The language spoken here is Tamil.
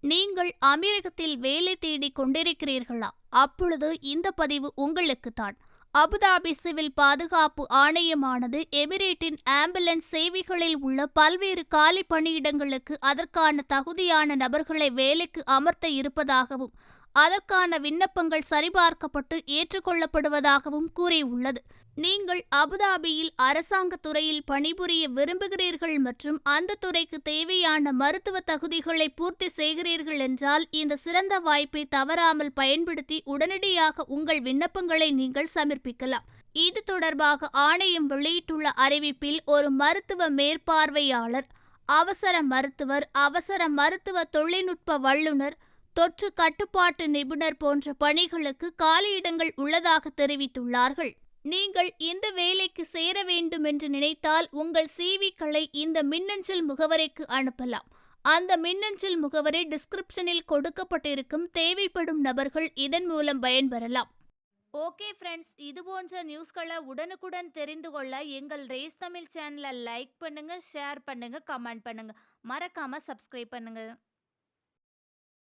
நீங்கள் அமீரகத்தில் வேலை தேடிக் கொண்டிருக்கிறீர்களா? அப்பொழுது இந்த பதிவு உங்களுக்குத்தான். அபுதாபி சிவில் பாதுகாப்பு ஆணையமானது எமிரேட்டின் ஆம்புலன்ஸ் சேவைகளில் உள்ள பல்வேறு காலி பணியிடங்களுக்கு அதற்கான தகுதியான நபர்களை வேலைக்கு அமர்த்த இருப்பதாகவும் அதற்கான விண்ணப்பங்கள் சரிபார்க்கப்பட்டு ஏற்றுக்கொள்ளப்படுவதாகவும் கூறியுள்ளது. நீங்கள் அபுதாபியில் அரசாங்க துறையில் பணிபுரிய விரும்புகிறீர்கள் மற்றும் அந்த துறைக்கு தேவையான மருத்துவ தகுதிகளை பூர்த்தி செய்கிறீர்கள் என்றால் இந்த சிறந்த வாய்ப்பை தவறாமல் பயன்படுத்தி உடனடியாக உங்கள் விண்ணப்பங்களை நீங்கள் சமர்ப்பிக்கலாம். இது தொடர்பாக ஆணையம் வெளியிட்டுள்ள அறிவிப்பில் ஒரு மருத்துவ மேற்பார்வையாளர் அவசர மருத்துவர் அவசர மருத்துவ தொழில்நுட்ப வல்லுநர் தொற்று கட்டுப்பாட்டு நிபுணர் போன்ற பணிகளுக்கு காலியிடங்கள் உள்ளதாக தெரிவித்துள்ளார்கள். நீங்கள் இந்த வேலைக்கு சேர வேண்டும் என்று நினைத்தால் உங்கள் சிவிக்களை இந்த மின்னஞ்சல் முகவரிக்கு அனுப்பலாம். அந்த மின்னஞ்சல் முகவரி டிஸ்கிரிப்ஷனில் கொடுக்கப்பட்டிருக்கும் தேவைப்படும் நபர்கள் இதன் மூலம் பயன்பெறலாம். ஓகே ஃப்ரெண்ட்ஸ் இது போன்ற நியூஸ்களை உடனுக்குடன் தெரிந்து கொள்ள எங்கள் ரேஸ் தமிழ் சேனலை லைக் பண்ணுங்கள் ஷேர் பண்ணுங்கள் கமெண்ட் பண்ணுங்கள் மறக்காமல் சப்ஸ்கிரைப் பண்ணுங்கள்